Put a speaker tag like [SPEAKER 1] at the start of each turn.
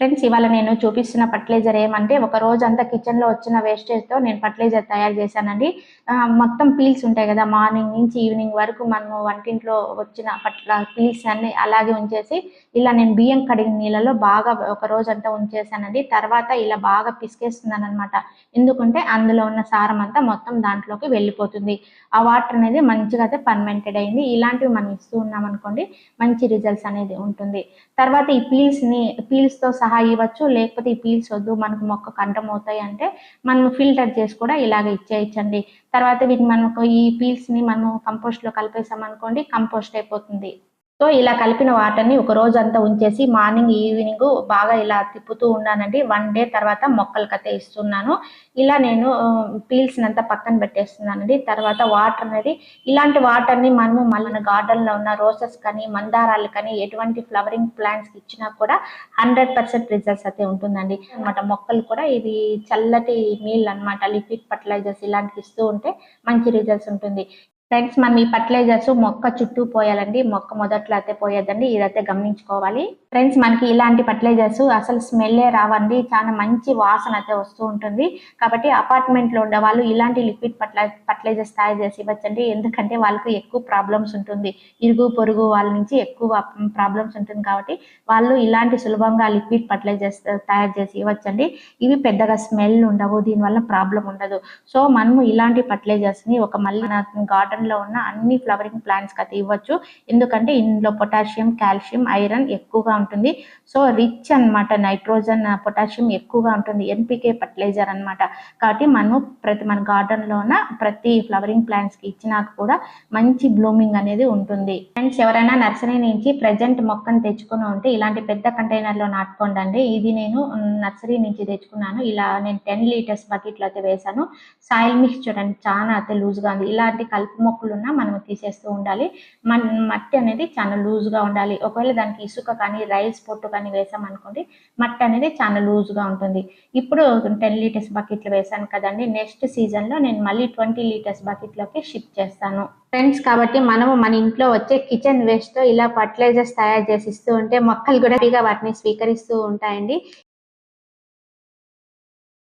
[SPEAKER 1] Friends ఇవాళ నేను చూపిస్తున్న ఫర్టిలైజర్ ఏమంటే ఒక రోజు అంతా కిచెన్లో వచ్చిన వేస్టేజ్తో నేను ఫర్టిలైజర్ తయారు చేశానండి. మొత్తం పీల్స్ ఉంటాయి కదా మార్నింగ్ నుంచి ఈవినింగ్ వరకు మనము వంటింట్లో వచ్చిన పట్ల పీల్స్ అన్ని అలాగే ఉంచేసి ఇలా నేను బియ్యం కడిగిన నీళ్ళలో బాగా ఒక రోజు అంతా ఉంచేసానండి తర్వాత ఇలా బాగా పిసికేస్తున్నాను అనమాట ఎందుకంటే అందులో ఉన్న సారం అంతా మొత్తం దాంట్లోకి వెళ్ళిపోతుంది. ఆ వాటర్ అనేది మంచిగా అయితే పర్మెంటెడ్ అయింది. ఇలాంటివి మనం ఇస్తూ ఉన్నాం అనుకోండి మంచి రిజల్ట్స్ అనేది ఉంటుంది. తర్వాత ఈ పీల్స్ని పీల్స్తో సహా ఇవ్వచ్చు. లేకపోతే ఈ పీల్స్ వద్దు మనకు మొక్క కంఠం అవుతాయి అంటే మనం ఫిల్టర్ చేసి కూడా ఇలాగ ఇచ్చేయచ్చండి. తర్వాత వీటిని మనకు ఈ పీల్స్ని మనం కంపోస్ట్లో కలిపేసాం అనుకోండి కంపోస్ట్ అయిపోతుంది. సో ఇలా కలిపిన వాటర్ని ఒక రోజు అంతా ఉంచేసి మార్నింగ్ ఈవినింగ్ బాగా ఇలా తిప్పుతూ ఉన్నానండి. వన్ డే తర్వాత మొక్కలకైతే ఇస్తున్నాను. ఇలా నేను పీల్స్ పక్కన పెట్టేస్తున్నానండి. తర్వాత వాటర్ అనేది ఇలాంటి వాటర్ని మనము మళ్ళీ గార్డెన్లో ఉన్న రోసెస్ కానీ మందారాలు కానీ ఎటువంటి ఫ్లవరింగ్ ప్లాంట్స్కి ఇచ్చినా కూడా హండ్రెడ్ పర్సెంట్ రిజల్ట్స్ అయితే ఉంటుందండి. అనమాట మొక్కలు కూడా ఇది చల్లటి నీళ్ళు అన్నమాట లిక్విడ్ ఫర్టిలైజర్స్ ఇలాంటివి ఇస్తూ ఉంటే మంచి రిజల్ట్స్ ఉంటుంది. ఫ్రెండ్స్ మనం ఈ ఫర్టిలైజర్స్ మొక్క చుట్టూ పోయాలండి. మొక్క మొదట్లో అయితే పోయేదండి ఇదైతే గమనించుకోవాలి. ఫ్రెండ్స్ మనకి ఇలాంటి ఫర్టిలైజర్స్ అసలు స్మెల్లే రావండి. చాలా మంచి వాసన అయితే వస్తూ ఉంటుంది. కాబట్టి అపార్ట్మెంట్లో ఉండే వాళ్ళు ఇలాంటి లిక్విడ్ ఫర్టిలైజర్స్ తయారు చేసి ఇవ్వచ్చండి. ఎందుకంటే వాళ్ళకి ఎక్కువ ప్రాబ్లమ్స్ ఉంటుంది. ఇరుగు పొరుగు వాళ్ళ నుంచి ఎక్కువ ప్రాబ్లమ్స్ ఉంటుంది కాబట్టి వాళ్ళు ఇలాంటి సులభంగా లిక్విడ్ ఫర్టిలైజర్స్ తయారు చేసి ఇవ్వచ్చండి. ఇవి పెద్దగా స్మెల్ ఉండవు. దీనివల్ల ప్రాబ్లం ఉండదు. సో మనము ఇలాంటి ఫర్టిలైజర్స్ని ఒక మళ్ళీ గార్డెన్ గార్డెన్లో ఉన్న అన్ని ఫ్లవరింగ్ ప్లాంట్స్కి అయితే ఇవ్వచ్చు. ఎందుకంటే ఇందులో పొటాషియం కాల్షియం ఐరన్ ఎక్కువగా ఉంటుంది. సో రిచ్ అన్నమాట నైట్రోజన్ పొటాషియం ఎక్కువగా ఉంటుంది. ఎన్పికే ఫర్టిలైజర్ అన్నమాట. కాబట్టి మనం ప్రతి మన గార్డెన్లో ఉన్న ప్రతి ఫ్లవరింగ్ ప్లాంట్స్కి ఇచ్చినా కూడా మంచి బ్లూమింగ్ అనేది ఉంటుంది. ఫ్రెండ్స్ ఎవరైనా నర్సరీ నుంచి ప్రజెంట్ మొక్కను తెచ్చుకుని ఉంటే ఇలాంటి పెద్ద కంటైనర్లో నాటుకోండి అండి. ఇది నేను నర్సరీ నుంచి తెచ్చుకున్నాను. ఇలా నేను టెన్ లీటర్స్ బకెట్లో అయితే వేసాను సాయిల్ మిక్స్ చూడండి చాలా అయితే లూజ్గా ఉంది. ఇలాంటి కలుపు మొక్కలు ఉన్నా మనం తీసేస్తూ ఉండాలి. మన మట్టి అనేది చాలా లూజ్గా ఉండాలి. ఒకవేళ దానికి ఇసుక కానీ రైస్ పొట్టు కానీ వేసామనుకోండి మట్టి అనేది చాలా లూజ్గా ఉంటుంది. ఇప్పుడు టెన్ లీటర్స్ బకెట్లు వేసాను కదండి. నెక్స్ట్ సీజన్లో నేను మళ్ళీ ట్వంటీ లీటర్స్ బకెట్లోకి షిఫ్ట్ చేస్తాను. ఫ్రెండ్స్ కాబట్టి మనము మన ఇంట్లో వచ్చే కిచెన్ వేస్ట్తో ఇలా ఫర్టిలైజర్స్ తయారు చేసి ఇస్తూ ఉంటే మొక్కలు కూడా ఫ్రీగా వాటిని స్వీకరిస్తూ ఉంటాయండి.